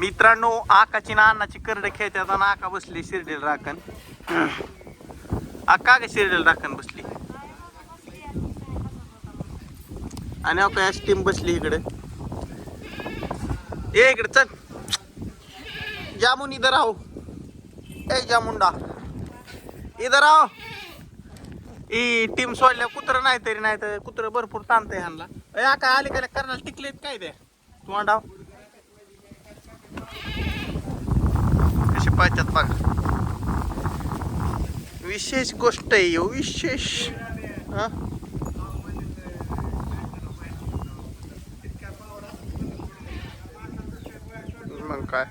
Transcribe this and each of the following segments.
मित्रांनो आकाची ना अण्णाची करडे खेळतात आणि आका बसली शिर्डील राखण. आका का शिर्डेल राखण बसली? आणि आता टीम बसली इकडे. ए इकडे चल. जामुन इधर आहो ए जामुंडा. इधर राहो. ई टीम सोडल्या कुत्र नाही तरी नाही तर कुत्र भरपूर ताणतंय ह्यांना. ए आका आले का करणार टिकलेत काय ते तू अंडाव कसे पाहतात बघा. विशेष गोष्ट आहे हो विशेष. हां? मग काय?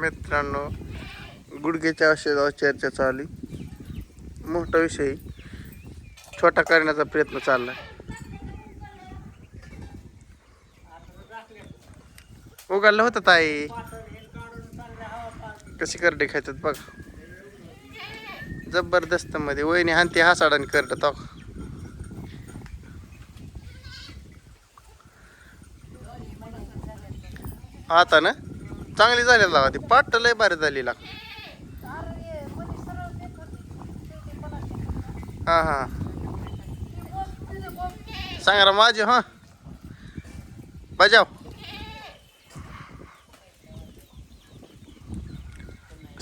मित्रांनो गुडघ्याच्या औषधावर चर्चा चालू मोठा विषय छोटा करण्याचा प्रयत्न चाललाय. उघडलं होतं ताई. कशी करडे खायतात बघ. जबरदस्त मध्ये वहिनी हानती हासाडाने करड तो. आता ना चांगली झाली लागा ती. पाट लय भारी झाली लाग. हा हा. सांगा रा माझी हा. बजाव.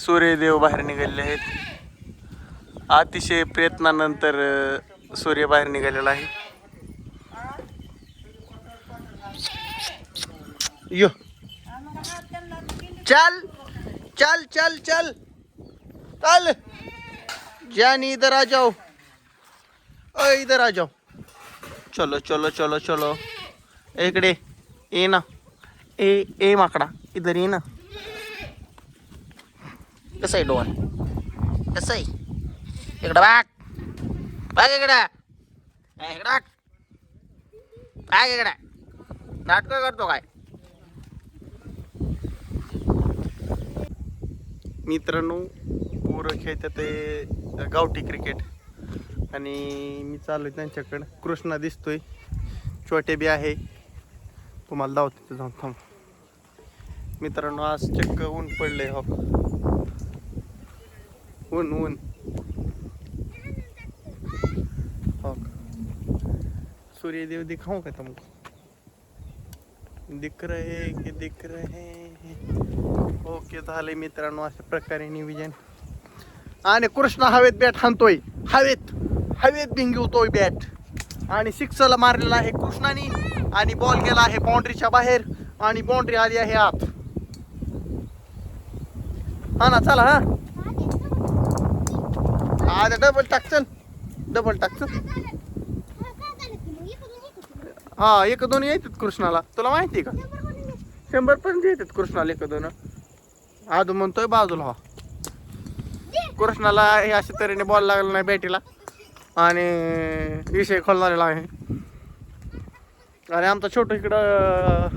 सूर्यदेव बाहेर आहेत. अतिशय प्रयत्नानंतर अ, सूर्य बाहेर निघालेला यो. चल चल चल चल. चल. जानी इधर आ जाओ. इधर आ जाओ. चलो चलो चलो चलो. इकडे ये ना. ए ए माकडा इधर ये ना. कसं आहे डोन कसं आहे इकडं बाग बाग इकडं इकडं बाग इकडं नाटक करतो काय मित्रांनो पोरं खेळतात ते गावठी क्रिकेट आणि मी चालू त्यांच्याकडं. कृष्णा दिसतोय. छोटे बी आहे. तुम्हाला धावतो जाऊन थांब. मित्रांनो आज चक्क ऊन पडले हो. ऊन ऊन हो सूर्यदेव दिखाऊ का तुमको दिख रहे की दिख रहे ओके झाले मित्रांनो अशा प्रकारे निविजन आणि कृष्ण हवेत बॅट हाणतोय हवेत हवेत भिंगवतोय बॅट आणि सिक्सला मारलेला आहे कृष्णाने आणि बॉल गेला आहे बाउंड्रीच्या बाहेर आणि बाउंड्री आली आहे आत हा ना चला हा आता डबल टाक चल. डबल टाक चल. हा एक दोन येतात कृष्णाला. तुला माहिती आहे का? शंभर पर्यंत येतात कृष्णाला एक दोन. आदू म्हणतोय बाजूला हा कृष्णाला हे अशा तऱ्हेने बॉल लागला नाही बॅटीला आणि विषय खोल झालेला आहे आणि आमचा छोटं इकडं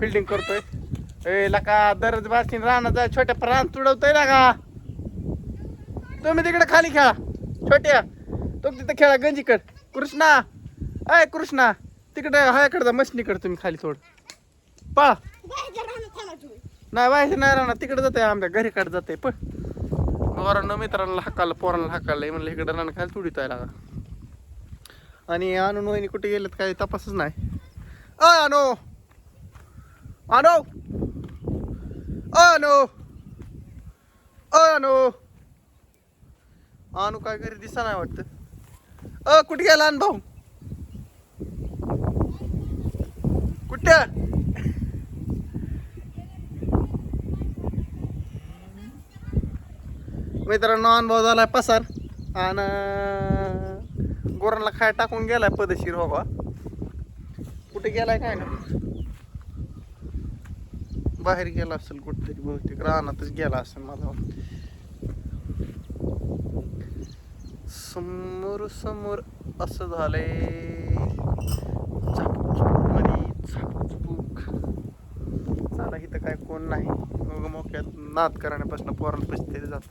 फिल्डिंग करतोय. ए लका दरज बाशीन राहणार जाय छोट्या प्राण तुडवतोय ना का तुम्ही तिकडे खाली खेळा. छोट्या. तो तिथं खेळा गंजीकड. कृष्णा. अय कृष्णा. तिकडे हायाकडे जा मशनीकडे तुम्ही खाली थोडं पळा. नाही बाहेर नाही राहणार. तिकडे जाते आमच्या घरीकडे जाते पण पोरांना मित्रांना हाकाला पोरांना हाकाला. म्हणलं इकडे राहणं खाली तुडीत आहे लागा. आणि आणून वहिनी कुठे गेलेत काही तपासच नाही. अय अनो. अनो. अनो. अनो. अनु आणू काय घरी दिसा नाही वाटतं. अ कुठे गेला अन भाऊ? कुठे? मित्रांनो अनुभव झालाय पसार. आणि गोरांना खाय टाकून गेलाय पदशीर हो का कुठे गेलाय काय ना बाहेर गेला असेल कुठेतरी बहुतेक. रानातच गेला असेल मला वाटतं. समोर समोर असं झालंय. मध्ये झाकझुक. इथं काय कोण नाही. मग मोक्यात नाद करण्यापासून पोरांना पैसे तरी जात.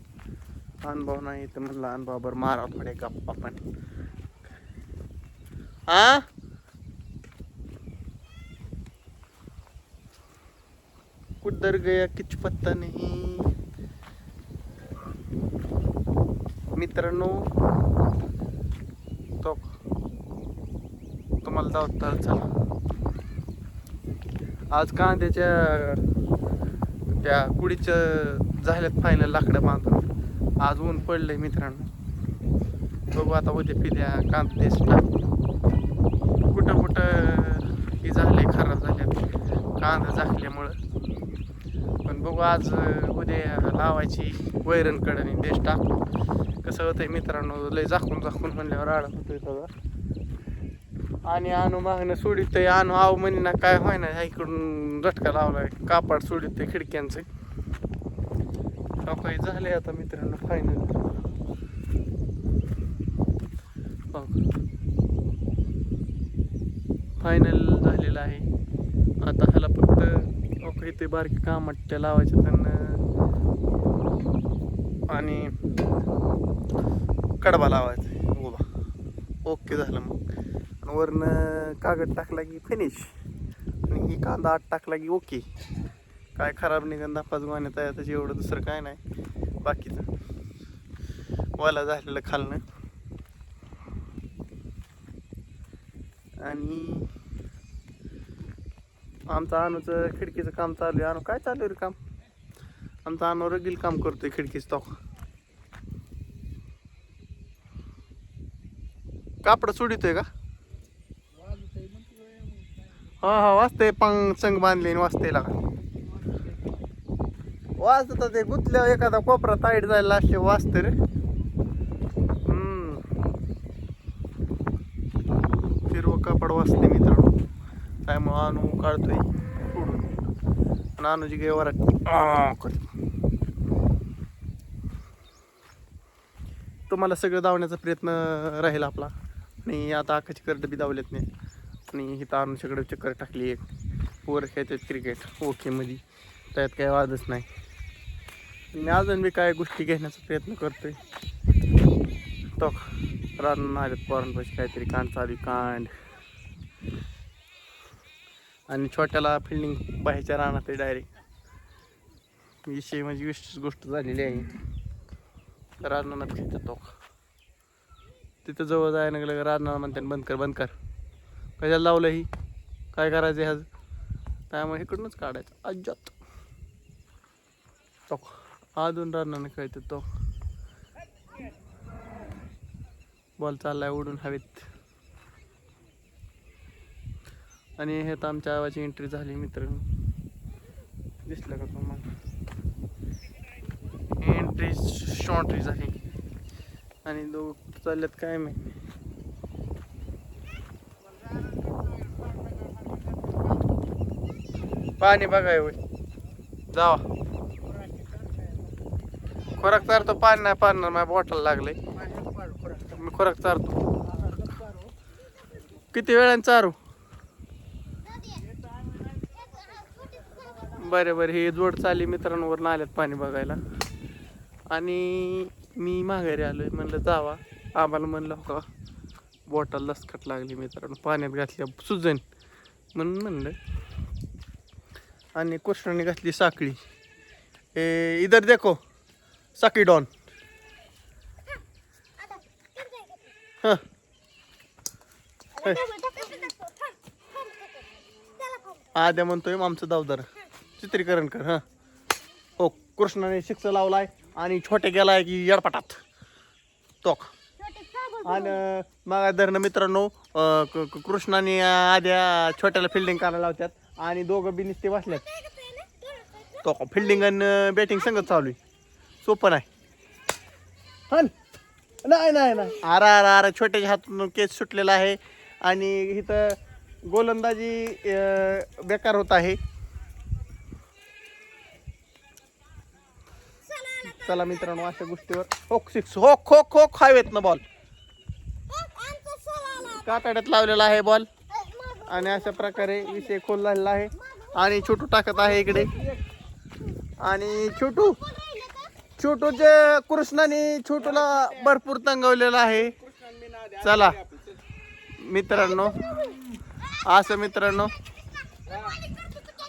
अनुभव नाही तर म्हणलं अनुभव बरं मारा थोडे गप्पा पण. हा कुठं गया किच पत्ता नाही. मित्रांनो तो तुम्हाला दावता चला. आज कांद्याच्या त्या कुडीच्या झाल्यात फायनल लाकडं बांधून. आज ऊन पडलंय मित्रांनो. बघू आता उद्या पिल्या कांदा दिसला. कुठं कुठं हे झाले खराब झाल्यात. कांदा झाकल्यामुळं. पण बघू आज उद्या लावायची वैरणकडे आणि देश टाकू. कसं होतंय मित्रांनो लय झाकून झाकून म्हणल्यावर आळा होतोय सगळा. आणि आणू मागणं सोडित आणू आव म्हणे ना काय होय ना इकडून झटका लावलाय. कापड सोडित खिडक्यांचं. काही झाले आता मित्रांनो फायनल फायनल झालेलं आहे. आता ह्याला फक्त ओके इथे बारकी कामाट्या लावायच्या त्यांना. आणि कडबा लावायचा आहे. उभा. ओके झालं मग. आणि वरनं कागद टाकला की फिनिश आणि ही कांदा आत टाकला की ओके काय खराब निघन दहा पाच त्याचे एवढं दुसरं काय नाही. बाकीचं. वाला झालेलं खालनं. आणि आमचं अनुचं खिडकीचं काम चालू आहे. अनु काय चालू आहे रे काम? आमचा अनु रगील काम करतोय खिडकीच तो. कापड सोडितोय का? हा हा वाचते पंग संग बांधले वाचते लागा वाचत ते गुतल्या एखादा कोपरा ताईट जायला असे वाचत रे. हम्म. फिरव कापड वाचते मित्रांनो. मग आणू काढतोय. सोडून आणि अनुजी गे तुम्हाला सगळं धावण्याचा प्रयत्न राहील आपला. आणि आता आखाची करट बी धावलेत नाही आणि इथं अनुच्याकडे चक्कर टाकली एक. पोर खेळतात क्रिकेट ओकेमध्ये त्यात काही वादच नाही. मी अजून बी काय गोष्टी घेण्याचा प्रयत्न करतोय. तो रान आलेत पोरांपाशी काहीतरी कांड चालू आहे, कांड. आणि छोट्याला फिल्डिंग बाहेरच्या रानात आहे डायरेक्ट विषय म्हणजे विशेष गोष्ट झालेली आहे. रानात खेळतात तो. तिथं जवळ जायला लागलं रानाला म्हणते बंद कर बंद कर. कशाला लावलं ही. काय करायचं ह्याच त्यामुळे इकडूनच काढायचं. अज्जात. तो. अजून राजनानं खेळतो तो. बॉल चाललाय उडून हवेत. आणि हे तर आमच्या आवाची एंट्री झाली मित्रांनो दिसलं का तुम्हाला? एंट्री शॉर्टरी झाली. आणि दोघ चालल्यात काय माहिती. पाणी बघाय होय. जावा. खोराक चारतो पाणी नाही पाडणार माझ्या बॉटल लागले मी खोराक चारतो. किती वेळाने चारू? बरे बरे. हे जोड चाली मित्रांवर आल्यात पाणी बघायला. आणि मी माघारी आलोय म्हणलं जावा. आम्हाला म्हणलं हो का बॉटल लसकट लागली मित्रांनो. पाण्यात घातल्या सुजन म्हणून म्हणलं. आणि कृष्णाने घातली साखळी. ए इधर देखो साखळी डॉन. हां. आद्या म्हणतोय आमचं दावदार चित्रीकरण कर हां. ओ हो, कृष्णाने शिक्ष लावलाय आणि छोटे गेलाय की येडपाटात. तोक आणि मग धरणं मित्रांनो क- कृष्णाने आद्या छोट्याला फिल्डिंग करायला लावतात आणि दोघं बी निस्ते बसल्यात. तो फिल्डिंग आणि बॅटिंग संगत चालू आहे. सोपं नाही. नाही नाही नाही. आरा आरा आरा छोट्याच्या हातून केस सुटलेला आहे. आणि इथं गोलंदाजी बेकार होत आहे. चला मित्रांनो अशा गोष्टीवर. होक सिक्स होक होक होक हवेत ना बॉल काटाड्यात लावलेला आहे बॉल आणि अशा प्रकारे विषय खोल झालेला आहे. आणि छोटू टाकत आहे इकडे. आणि छोटू छोटूचे कृष्णाने छोटूला भरपूर तंगवलेला आहे. चला मित्रांनो असं मित्रांनो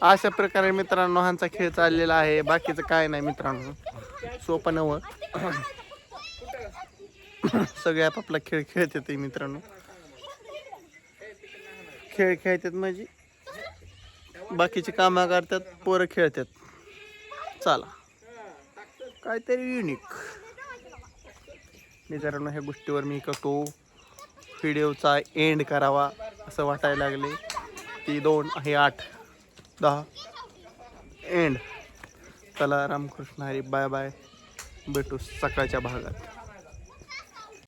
अशा प्रकारे मित्रांनो ह्यांचा खेळ चाललेला आहे. बाकीचं काय नाही मित्रांनो. सोपं नवं सगळे आपापला खेळ खेळतात मित्रांनो. खेळ खेळतात म्हणजे बाकीची कामं करतात पोरं खेळतात. चला. काहीतरी युनिक मित्रांनो ह्या गोष्टीवर मी करतो. व्हिडिओचा एंड करावा असं वाटायला लागले. ती दोन आहे आठ. दहा. एंड चला रामकृष्ण हरी बाय बाय. भेटू सकाळच्या भागात.